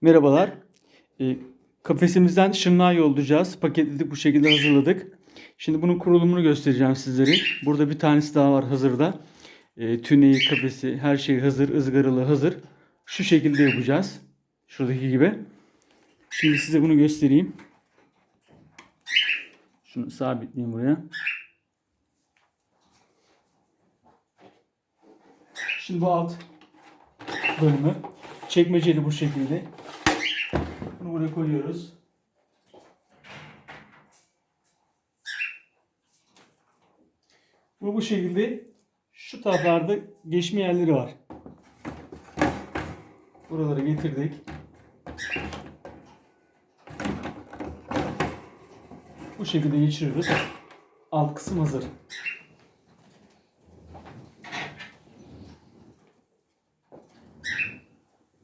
Merhabalar. Ee, kafesimizden şırnağı yollayacağız. Paketledik bu şekilde hazırladık. Şimdi bunun kurulumunu göstereceğim sizlere. Burada bir tanesi daha var hazırda. Ee, tüneyi, kafesi, her şey hazır, ızgaralı hazır. Şu şekilde yapacağız. Şuradaki gibi. Şimdi size bunu göstereyim. Şunu sabitleyeyim buraya. Şimdi bu alt bölümü çekmeceli bu şekilde. Buraya koyuyoruz. Bu bu şekilde şu taraflarda geçme yerleri var. Buraları getirdik. Bu şekilde geçiriyoruz. Alt kısım hazır.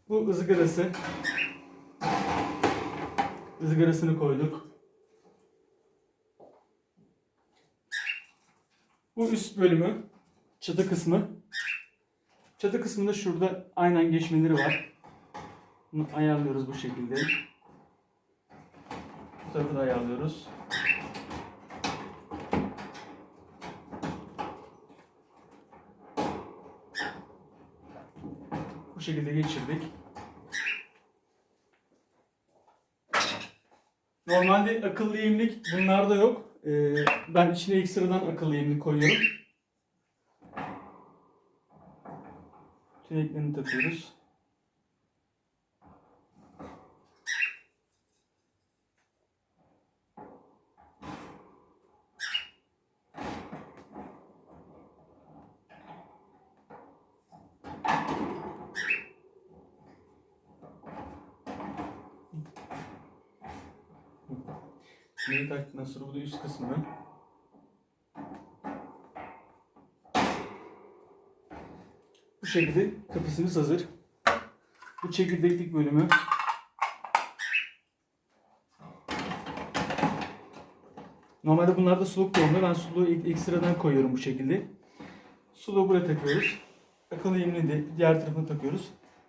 Bu ızgarası. Izgarasını koyduk. Bu üst bölümü, çatı kısmı. Çatı kısmında şurada aynen geçmeleri var. Bunu ayarlıyoruz bu şekilde. Bu tarafı da ayarlıyoruz. Bu şekilde geçirdik. Normalde akıllı yemlik bunlarda yok. Ee, ben içine ekstradan akıllı yemlik koyuyorum. Tüneklerini takıyoruz. Yeni taktıktan sonra bu da üst kısmı. Bu şekilde kafesimiz hazır. Bu çekirdeklik bölümü. Normalde bunlarda suluk olmuyor. Ben suluğu ek- ekstradan koyuyorum bu şekilde. Suluğu buraya takıyoruz. Akıllı yemini de diğer tarafına takıyoruz.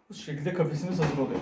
Bu şekilde kafesimiz hazır oluyor.